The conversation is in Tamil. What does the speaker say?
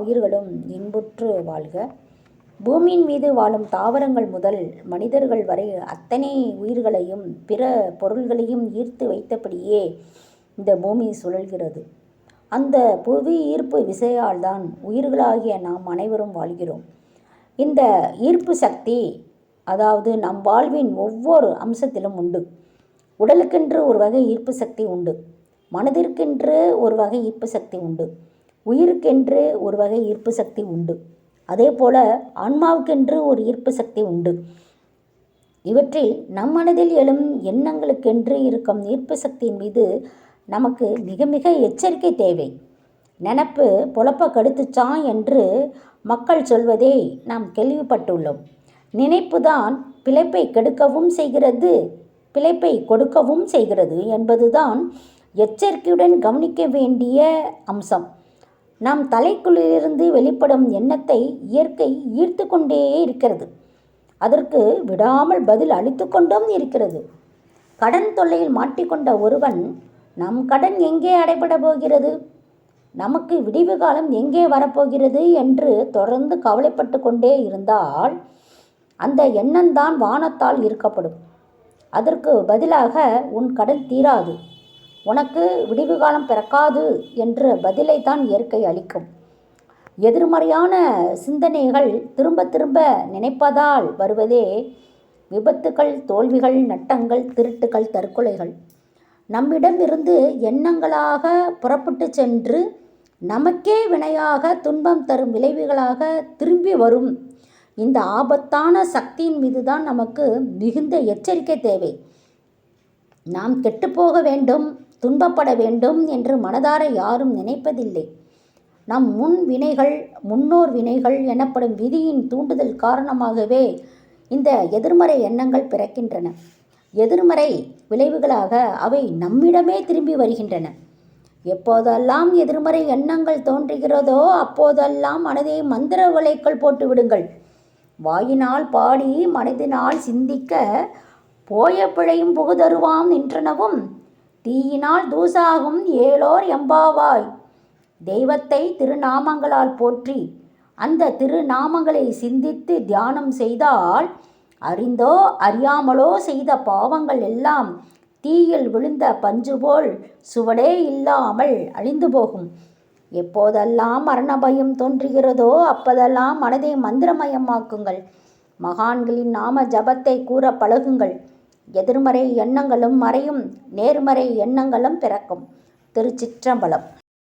உயிர்களும் இன்புற்று வாழ்க. பூமியின் மீது வாழும் தாவரங்கள் முதல் மனிதர்கள் வரை அத்தனை உயிர்களையும் பிற பொருள்களையும் ஈர்த்து வைத்தபடியே இந்த பூமி சுழல்கிறது. அந்த புவி ஈர்ப்பு விசையால்தான் உயிர்களாகிய நாம் அனைவரும் வாழ்கிறோம். இந்த ஈர்ப்பு சக்தி அதாவது நம் வாழ்வின் ஒவ்வொரு அம்சத்திலும் உண்டு. உடலுக்கென்று ஒரு வகை ஈர்ப்பு சக்தி உண்டு. மனதிற்கென்று ஒரு வகை ஈர்ப்பு சக்தி உண்டு. உயிருக்கென்று ஒரு வகை ஈர்ப்பு சக்தி உண்டு. அதே போல் ஆன்மாவுக்கென்று ஒரு ஈர்ப்பு சக்தி உண்டு. இவற்றில் நம் மனதில் எழும் எண்ணங்களுக்கென்று இருக்கும் ஈர்ப்பு சக்தியின் மீது நமக்கு மிக மிக எச்சரிக்கை தேவை. நினப்பு பொழப்ப கடுத்துச்சா என்று மக்கள் சொல்வதை நாம் கேள்விப்பட்டுள்ளோம். நினைப்புதான் பிழைப்பை கெடுக்கவும் செய்கிறது பிழைப்பை கொடுக்கவும் செய்கிறது என்பதுதான் எச்சரிக்கையுடன் கவனிக்க வேண்டிய அம்சம். நம் தலைக்குள்ளிலிருந்து வெளிப்படும் எண்ணத்தை இயற்கை ஈர்த்து கொண்டே இருக்கிறது. அதற்கு விடாமல் பதில் அளித்து கொண்டும் இருக்கிறது. கடன் தொல்லையில் மாட்டிக்கொண்ட ஒருவன் நம் கடன் எங்கே அடைபட போகிறது? நமக்கு விடிவு காலம் எங்கே வரப்போகிறது என்று தொடர்ந்து கவலைப்பட்டு கொண்டே இருந்தால் அந்த எண்ணம்தான் வானத்தால் ஈர்க்கப்படும். அதற்கு பதிலாக உன் கடன் தீராது. உனக்கு விடிவு காலம் பிறக்காது என்ற பதிலை தான் இயற்கை அளிக்கும். எதிர்மறையான சிந்தனைகள் திரும்ப திரும்ப நினைப்பதால் வருவதே விபத்துகள் தோல்விகள் நட்டங்கள் திருட்டுகள் தற்கொலைகள். நம்மிடமிருந்து எண்ணங்களாக புறப்பட்டுச் சென்று நமக்கே வினையாக துன்பம் தரும் விளைவுகளாக திரும்பி வரும் இந்த ஆபத்தான சக்தியின் மீதுதான் நமக்கு மிகுந்த எச்சரிக்கை தேவை. நாம் கெட்டுப்போக வேண்டும் துன்பப்பட வேண்டும் என்று மனதார யாரும் நினைப்பதில்லை. நம் முன் வினைகள் முன்னோர் வினைகள் எனப்படும் விதியின் தூண்டுதல் காரணமாகவே இந்த எதிர்மறை எண்ணங்கள் பிறக்கின்றன. எதிர்மறை விளைவுகளாக அவை நம்மிடமே திரும்பி வருகின்றன. எப்போதெல்லாம் எதிர்மறை எண்ணங்கள் தோன்றுகிறதோ அப்போதெல்லாம் மனதை மந்திர விலைக்குள் போட்டு விடுங்கள். வாயினால் பாடி மனதினால் சிந்திக்க போய பிழையும் புகுதருவாம் நின்றனவும் தீயினால் தூசாகும் ஏலோர் எம்பாவாய். தெய்வத்தை திருநாமங்களால் போற்றி அந்த திருநாமங்களை சிந்தித்து தியானம் செய்தால் அறிந்தோ அறியாமலோ செய்த பாவங்கள் எல்லாம் தீயில் விழுந்த பஞ்சு போல் சுவடே இல்லாமல் அழிந்து போகும். எப்போதெல்லாம் மரண பயம் தோன்றுகிறதோ அப்போதெல்லாம் மனதை மந்திரமயமாக்குங்கள். மகான்களின் நாம ஜபத்தைக் கூறப் பழகுங்கள். எதிர்மறை எண்ணங்களும் மறையும் நேர்மறை எண்ணங்களும் பிறக்கும். திருச்சிற்றம்பலம்.